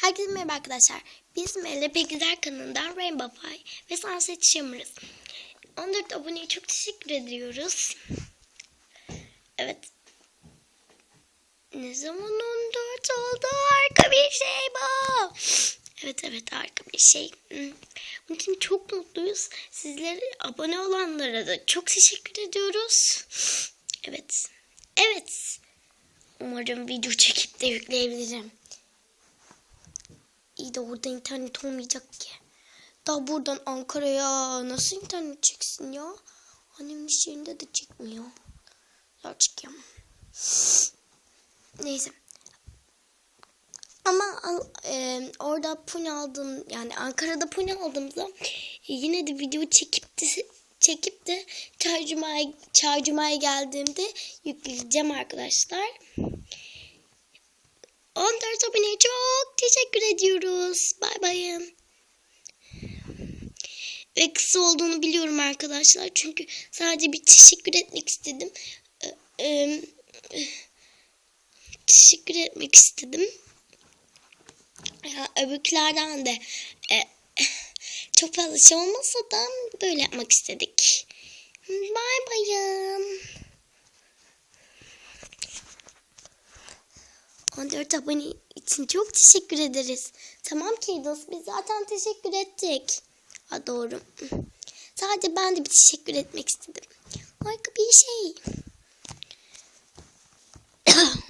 Herkese merhaba arkadaşlar. Biz Mele Bilgiler kanalından Rainbow Pie ve Sunset Shimmer'ız. 14 aboneye çok teşekkür ediyoruz. Evet. Ne zaman 14 oldu? Harika bir şey bu. Evet evet harika bir şey. Bunun için çok mutluyuz. Sizlere abone olanlara da çok teşekkür ediyoruz. Evet. Evet. Umarım video çekip de yükleyebilirim. İyi de orada internet olmayacak ki. Daha buradan Ankara'ya nasıl internet çeksin ya? Annemin iş yerinde de çekmiyor. Ya çıkayım. Neyse. Ama e, orada puni aldım yani Ankara'da puni aldığımda e, yine de video çekip de çekip de çarjımaya çarjımaya geldiğimde yükleyeceğim arkadaşlar. 14 aboneye çok teşekkür ediyoruz. Bay bayım. Ve kısa olduğunu biliyorum arkadaşlar. Çünkü sadece bir teşekkür etmek istedim. Ee, teşekkür etmek istedim. Ya, öbürkülerden de e, çok fazla şey olmasa da böyle yapmak istedik. Bay bayım. 14 abone için çok teşekkür ederiz. Tamam Keydos biz zaten teşekkür ettik. Ha doğru. Sadece ben de bir teşekkür etmek istedim. Harika bir şey.